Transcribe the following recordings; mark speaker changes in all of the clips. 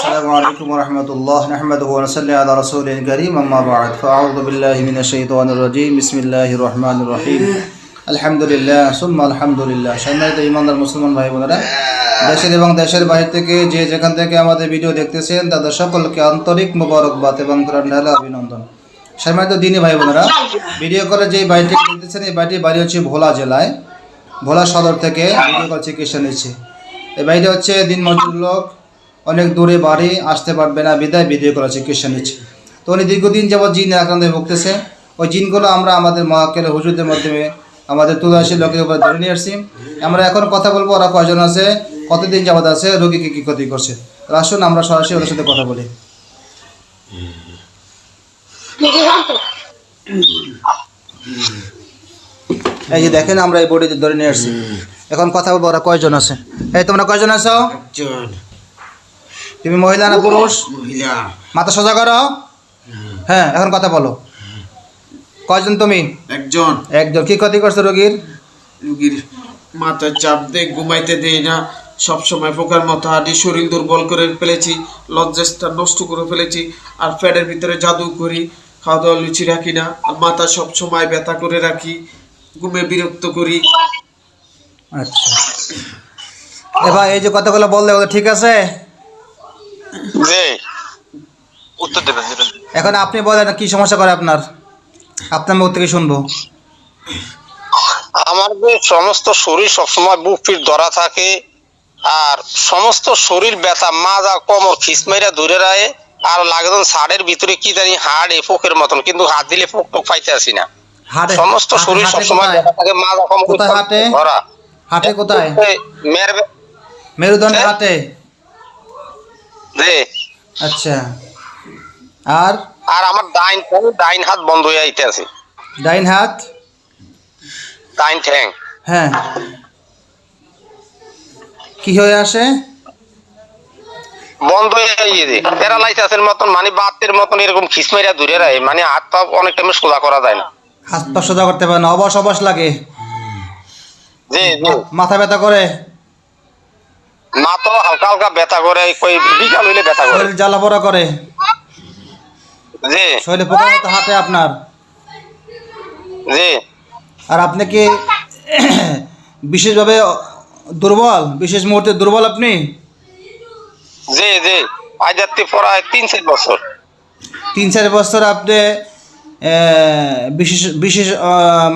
Speaker 1: আসসালামু আলাইকুম বাদ। মুসলমান ভাই বোনেরা দেশের এবং দেশের বাহির থেকে যে যেখান থেকে আমাদের ভিডিও দেখতেছেন, তাদের সকলকে আন্তরিক মোবারকবাদ এবং অভিনন্দন। সম্মানিত দিনে ভাই বোনেরা ভিডিও করে যে বাড়িটি দেখতেছেন, এই বাড়িটি বাড়ি হচ্ছে ভোলা জেলায়, ভোলা সদর থেকে ভিডিও চিকিৎসা নিচ্ছে। এই বাড়িটা হচ্ছে দিন মজুর লোক অনেক দূরে বাড়ি আসতে পারবে না, বিদায় ভিডিও করা চিকিৎসা নিচ্ছে। তো উনি দীর্ঘদিন যাবৎ জিন আক্রান্ত হয়ে ভুগতেছে। ওই জিনগুলো আমরা আমাদের মহাকের হুজুরদের মাধ্যমে আমাদের তুলাসী লোকের উপর ধরে নিয়ে আসছি। আমরা এখন কথা বলব ওরা কয়জন আছে, কতদিন যাবৎ আছে, রোগীকে কী ক্ষতি করছে। আসুন আমরা সরাসরি ওদের সাথে কথা বলি। এই যে দেখেন আমরা এই বডিতে ধরে নিয়ে আসছি। এখন কথা বলব ওরা কয়জন আছে। এই তোমরা কয়জন আছো? তুমি মহিলা না পুরুষ?
Speaker 2: মহিলা।
Speaker 1: মাথা সোজা করো। হ্যাঁ এখন কথা বলো। কয়জন তুমি?
Speaker 2: একজন।
Speaker 1: একজন। কি ক্ষতি করছ রোগীর?
Speaker 2: রুগীর মাথায় চাপ দিয়ে ঘুমাইতে দেই না। সব সময় পোকার মতো হাঁটি শরীর দুর্বল করে ফেলেছি লজ্জাস্থান নষ্ট করে ফেলেছি আর ফ্যাটের ভিতরে জাদু করি খাওয়া দাওয়া লুচি রাখি না আর মাথা সব সময় ব্যথা করে রাখি ঘুমে বিরক্ত করি।
Speaker 1: আচ্ছা। এবার এই যে কথাগুলো বললে ঠিক আছে?
Speaker 3: জি উত্তর দেবেন দেবেন।
Speaker 1: এখন আপনি বলেন কি সমস্যা করে আপনার। আপনার মুখ থেকে শুনব।
Speaker 3: আমার যে সমস্ত শরীর সবসময় বুক পিঠ ধরা থাকে আর সমস্ত শরীর ব্যথা মাজা কোমর খিসমাইরা দূরে রায় আর লাগেন ছাড়ের ভিতরে কি জানি হাড় এ পোকের মতন কিন্তু হাত দিলে পোক টোক পাইতে আসি না। সমস্ত শরীর সবসময় ব্যথা থাকে মাজা কোমর? ধরা।
Speaker 1: হাটে কোথায়?
Speaker 3: বে- হ্যাঁ?
Speaker 1: হাটে? আচ্ছা। আর?
Speaker 3: আর আমার ডাইন ডাইন হাত বন্ধ হয়ে আইতে আছে
Speaker 1: ডাইন হাত?
Speaker 3: ডাইন ঠ্যাং।
Speaker 1: হ্যাঁ। কি হয়ে আসে?
Speaker 3: বন্ধ হয়ে গিয়েছে প্যারালাইসিসের মতন মানে বাতের মতন এরকম খিসমাইরা দূরে রায় মানে হাত পা অনেক টাইমে সোজা করা যায় না।
Speaker 1: হাত পা সোজা করতে পারে না অবশ অবশ লাগে।
Speaker 3: জি
Speaker 1: মাথা ব্যথা করে?
Speaker 3: না তো হালকা হালকা ব্যথা করে কই বিকাল হইলে ব্যথা করে।
Speaker 1: শরীর জ্বালা পোড়া করে।
Speaker 3: জি।
Speaker 1: শরীরে পোকার মতো হাতে আপনার।
Speaker 3: জি।
Speaker 1: আর আপনি কি বিশেষভাবে দুর্বল? বিশেষ মুহূর্তে দুর্বল আপনি?
Speaker 3: জি জি। আজ যাত্রী পড়ায় তিন চার বছর।
Speaker 1: তিন চার বছর আপনি বিশেষ বিশেষ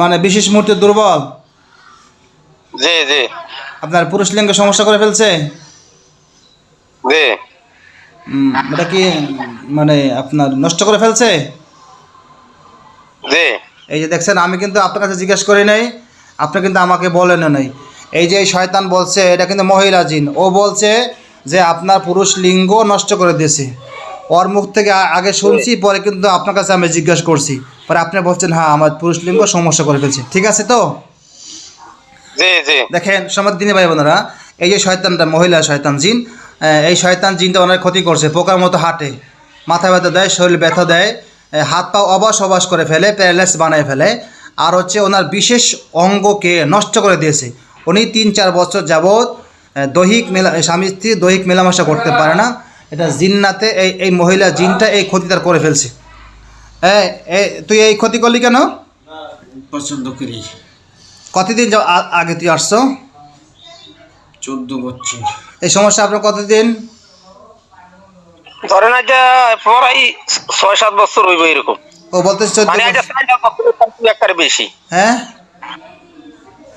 Speaker 1: মানে বিশেষ মুহূর্তে দুর্বল?
Speaker 3: জি জি।
Speaker 1: আপনার পুরুষ লিঙ্গে সমস্যা করে ফেলছে?
Speaker 3: জি।
Speaker 1: এটা কি মানে আপনার নষ্ট করে ফেলছে?
Speaker 3: জি।
Speaker 1: এই যে দেখছেন আমি কিন্তু আপনার কাছে জিজ্ঞেস করি নাই আপনি কিন্তু আমাকে বলেন নাই। এই যে শয়তান বলছে এটা কিন্তু মহিলা জিন। ও বলছে যে আপনার পুরুষ লিঙ্গ নষ্ট করে দিয়েছে। ওর মুখ থেকে আগে শুনছি পরে কিন্তু আপনার কাছে আমি জিজ্ঞেস করছি। পরে আপনি বলছেন হ্যাঁ আমার পুরুষ লিঙ্গ সমস্যা করে ফেলছে। ঠিক আছে তো? দেখেন সমাজ দিনী ভাই বোনেরা এই যে শয়তানটা মহিলা শয়তান জিন এই শয়তান জিনটা অনেক ক্ষতি করছে পোকার মতো হাঁটে মাথা ব্যথা দেয় শরীর ব্যথা দেয় হাত পা অবাস অবাস করে ফেলে প্যারালাইস বানায় ফেলে আর হচ্ছে ওনার বিশেষ অঙ্গকে নষ্ট করে দিয়েছে। উনি তিন চার বছর যাবৎ দৈহিক মেলা স্বামী স্ত্রী দৈহিক মেলামেশা করতে পারে না। এটা জিন্নাতে এই এই মহিলা জিনটা এই ক্ষতি তার করে ফেলছে। হ্যাঁ তুই এই ক্ষতি করলি কেন?
Speaker 2: পছন্দ করি।
Speaker 1: কতদিন যাও আগে তুই আসছো?
Speaker 2: চোদ্দ বছর।
Speaker 1: এই সমস্যা আপনার কতদিন?
Speaker 3: ধরেন ছয় সাত বছর হইব এরকম।
Speaker 1: ও বলতে চোদ্দ
Speaker 3: মানে বেশি।
Speaker 1: হ্যাঁ?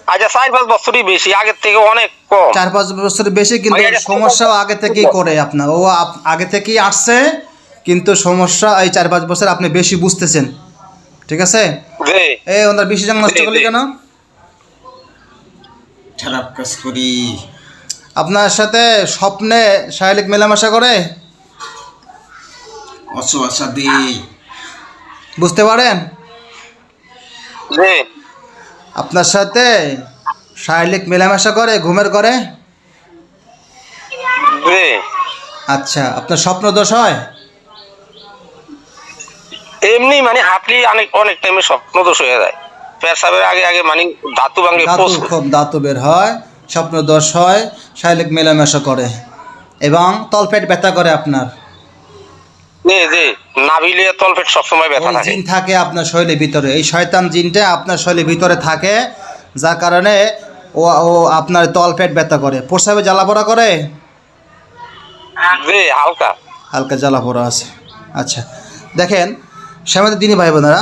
Speaker 3: আজ চার পাঁচ বছরই বেশি আগের থেকে অনেক কম।
Speaker 1: চার পাঁচ বছর বেশি কিন্তু
Speaker 3: আগে-
Speaker 1: সমস্যাও আগে থেকেই করে আপনার। ও আপ- আগে থেকেই আসছে কিন্তু সমস্যা এই চার পাঁচ বছর আপনি বেশি বুঝতেছেন। ঠিক আছে? এই ওনার বেশি জান নষ্ট করলি কেন?
Speaker 2: খারাপ কাজ করি।
Speaker 1: আপনার সাথে স্বপ্নে শারীরিক মেলামেশা করে?
Speaker 2: দিই।
Speaker 1: বুঝতে পারেন?
Speaker 3: জি।
Speaker 1: আপনার সাথে শারীরিক মেলামেশা করে ঘুমের করে?
Speaker 3: জি।
Speaker 1: আচ্ছা আপনার স্বপ্ন দোষ হয়?
Speaker 3: এমনি মানে হাঁটলি অনেক অনেক টাইমে স্বপ্ন দোষ হয়ে যায়। পেশাবের আগে আগে মানে ধাতু ভাঙে
Speaker 1: দাঁতু খুব দাঁতু বের হয় স্বপ্ন দোষ হয় শারীরিক মেলামেশা করে এবং তলপেট ব্যথা করে আপনার।
Speaker 3: জি জি নাভিলে তলপেট সবসময় ব্যথা
Speaker 1: ওই
Speaker 3: থাকে।
Speaker 1: জিন থাকে আপনার শরীরের ভিতরে। এই শয়তান জিনটা আপনার শরীরের ভিতরে থাকে যার কারণে ও ও আপনার তলপেট ব্যথা করে। প্রসাবে জ্বালা পোড়া করে?
Speaker 3: জি হালকা।
Speaker 1: হালকা জ্বালা পোড়া আছে। আচ্ছা দেখেন শ্যামাদের দিনী ভাই বোনেরা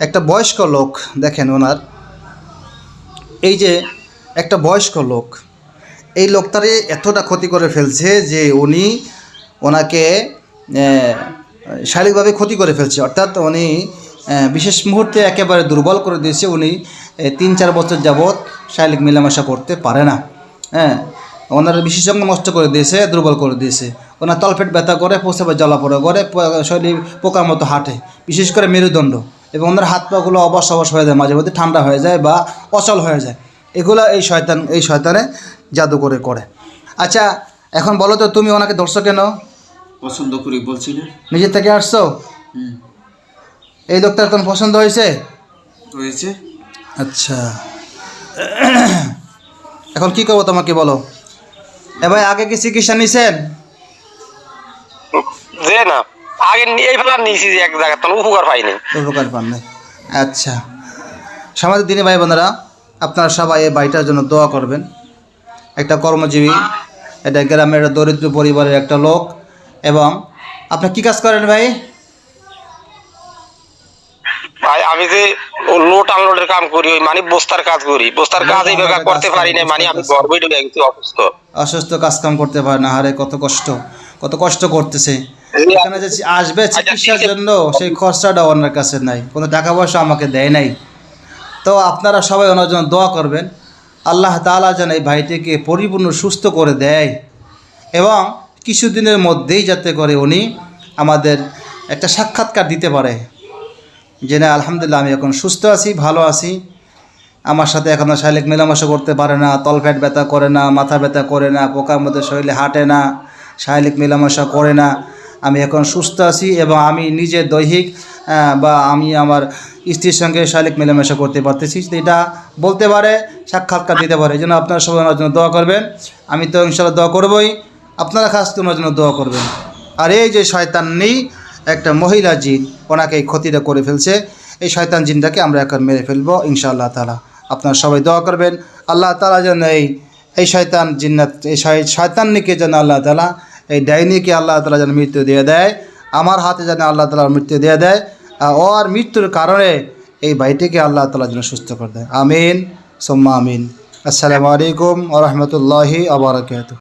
Speaker 1: একটা বয়স্ক লোক, দেখেন ওনার। এই যে একটা বয়স্ক লোক, এই লোকটারে এতটা ক্ষতি করে ফেলছে যে উনি ওনাকে শারীরিকভাবে ক্ষতি করে ফেলছে। অর্থাৎ উনি বিশেষ মুহূর্তে একেবারে দুর্বল করে দিয়েছে। উনি তিন চার বছর যাবৎ শারীরিক মেলামেশা করতে পারে না। হ্যাঁ ওনার বিশেষজ্ঞ নষ্ট করে দিয়েছে, দুর্বল করে দিয়েছে। ওনার তলপেট ব্যথা করে প্রস্রাবে জ্বালাপোড়া করে, প- শরীর পোকার মতো হাঁটে, বিশেষ করে মেরুদণ্ড। এবং ওনার হাত পাগুলো অবশ অবশ হয়ে যায় মাঝে মধ্যে ঠান্ডা হয়ে যায় বা অচল হয়ে যায়। এগুলো এই শয়তান এই শয়তানে জাদু করে। করে আচ্ছা এখন বলো তো তুমি ওনাকে ধরছো কেন?
Speaker 2: পছন্দ করি বলছি না
Speaker 1: নিজে থেকে আসছো? এই লোকটার কোন পছন্দ হয়েছে?
Speaker 2: হয়েছে।
Speaker 1: আচ্ছা। এখন কি করব তোমাকে বলো? এ ভাই আগে কি চিকিৎসা নিছেন?
Speaker 3: যে না। আগে এই ফেলা নিয়েছি যে এক জায়গা তো উপকার পাইনি।
Speaker 1: উপকার পান নাই। আচ্ছা। সমাজের দিনে ভাই বোনেরা আপনারা সবাই এই বাড়িটার জন্য দোয়া করবেন। একটা কর্মজীবী এটা গ্রামের একটা দরিদ্র পরিবারের একটা লোক। এবং আপনি কি কাজ করেন ভাই?
Speaker 3: ভাই আমি যে লোট আনলোডের কাম করি ওই মানে বস্তার কাজ করি। বস্তার কাজ এইভাবে
Speaker 1: আনলোডের
Speaker 3: করতে পারি না মানে আমি গর্বে ঢুকে গেছি অসুস্থ।
Speaker 1: অসুস্থ কাজকাম করতে পারে না হারে কত কষ্ট কত কষ্ট করতেছে। এখানে যে আসবে চিকিৎসার জন্য সেই খরচাটা ওনার কাছে নাই। কোনো টাকা পয়সা আমাকে দেয় নাই। তো আপনারা সবাই ওনার জন্য দোয়া করবেন। আল্লাহ তাআলা যেন এই ভাইটিকে পরিপূর্ণ সুস্থ করে দেয় এবং কিছুদিনের মধ্যেই যাতে করে উনি আমাদের একটা সাক্ষাৎকার দিতে পারে। যে না আলহামদুলিল্লাহ আমি এখন সুস্থ আছি ভালো আছি। আমার সাথে এখন শারীরিক মেলামেশা করতে পারে না তলপেট ব্যথা করে না মাথা ব্যথা করে না পোকার মধ্যে শরীরে হাঁটে না শারীরিক মেলামেশা করে না। আমি এখন সুস্থ আছি এবং আমি নিজে দৈহিক বা আমি আমার স্ত্রীর সঙ্গে শারীরিক মেলামেশা করতে পারতেছি। এটা বলতে পারে, সাক্ষাৎকার দিতে পারে। এই জন্য আপনারা সবাই ওনার জন্য দোয়া করবেন। আমি তো ইনশাল্লাহ দোয়া করবই। আপনারা খাস ওনার জন্য দোয়া করবেন। আর এই যে শয়তান নেই, একটা মহিলা জিন ওনাকে এই ক্ষতিটা করে ফেলছে। এই শয়তান জিনটাকে আমরা এখন মেরে ফেলব ইনশাআল্লাহ তালা আপনারা সবাই দোয়া করবেন। আল্লাহ তালা যেন এই এই শয়তান জিন্নাত, এই শয়- শয়তাননিকে যেন আল্লাহ তালা এই ডাইনিকে আল্লাহ তালা যেন মৃত্যু দিয়ে দেয়? আমার হাতে যেন আল্লাহ তালা মৃত্যু দিয়ে দেয়। আর ওর মৃত্যুর কারণে এই ভাইটিকে আল্লাহ তালা যেন সুস্থ করে দেয়। আমিন, সোম্মা আমিন। আসসালামু আলাইকুম আ রহমতুল্লাহি আবরকাত